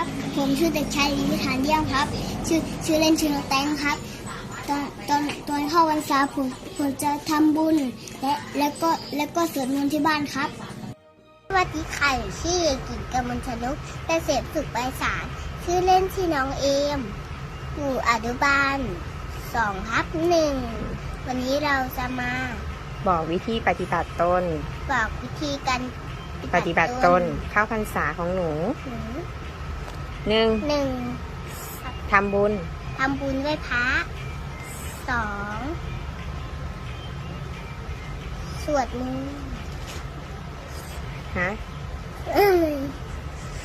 ครับ ผมชื่อเด็กชายลิวิธานเยี่ยมครับ ชื่อชื่อเล่นชื่อน้องแตงครับ ตอนตอนตอนเข้าวันษาผมผมจะทำบุญและแล้วก็แล้วก็สวดมนต์ที่บ้านครับสวัสดีค่ะหนูชื่อเด็กหญิงกมลชนกเกษตรสุขไพศาลชื่อเล่นชื่อน้องเอมอยู่อนุบาลสองครับหนึ่งวันนี้เราจะมาบอกวิธีปฏิบัติตน บอกวิธีการปฏิบัติตนเข้าพรรษาของหนู หนึ่งหนึ่งหนึ่งทำบุญทำบุญไหว้พระสองสวดมนต์ฮะเอ้ย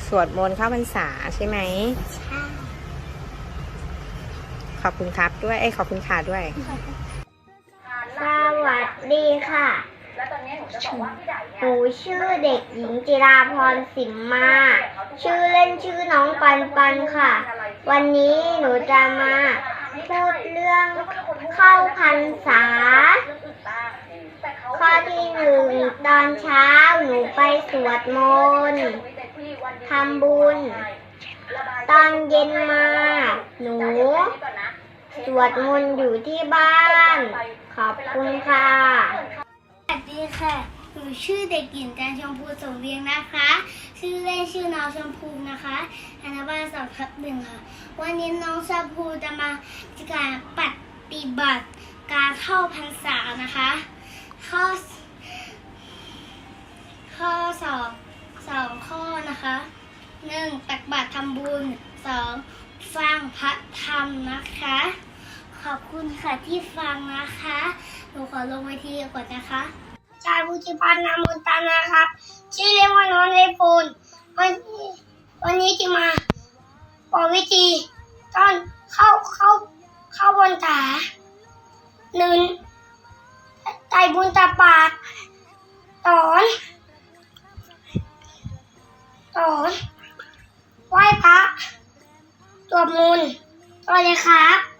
สวดมนต์เข้าพรรษาใช่ไหม ใช่ขอบคุณครับด้วย เอ้ยขอบคุณค่ะด้วย สวัสดีค่ะ หนูชื่อเด็กหญิงจิราพรสิมมา ชื่อเล่นชื่อน้องปันปันค่ะ วันนี้หนูจะมาพูดเรื่องเข้าพรรษา ข้อที่หนึ่งตอนเช้าหนูไปสวดมนต์ทำบุญ ตอนเย็นมา หนู สวดมนต์อยู่ที่บ้าน ขอบคุณค่ะ ดีค่ะ หนูชื่อเด็กหญิงจันชมพูสมเวียงนะคะ ชื่อเล่นชื่อน้องชมพูนะคะอนุบาลสองทับหนึ่งค่ะ วันนี้น้องชมพูจะมาการปฏิบัติการเข้าพรรษานะคะ ข้อ ข้อสองสองข้อนะคะหนึ่งตักบาตรทำบุญสองฟังพระธรรมนะคะ ขอบคุณค่ะที่ฟังนะคะ หนูขอลงเวทีก่อนนะคะ อาจารย์บุจิพันธ์นามนตานะครับ ชื่อเรียกว่าน้องเลฟูนวันวันนี้จะมาบอกวิธีตอนเข้าเข้าเข้าบนตาหนึ่งไตรบุญตาปาดตอนตอนไหว้พระสวดมนต์สวัสดีครับ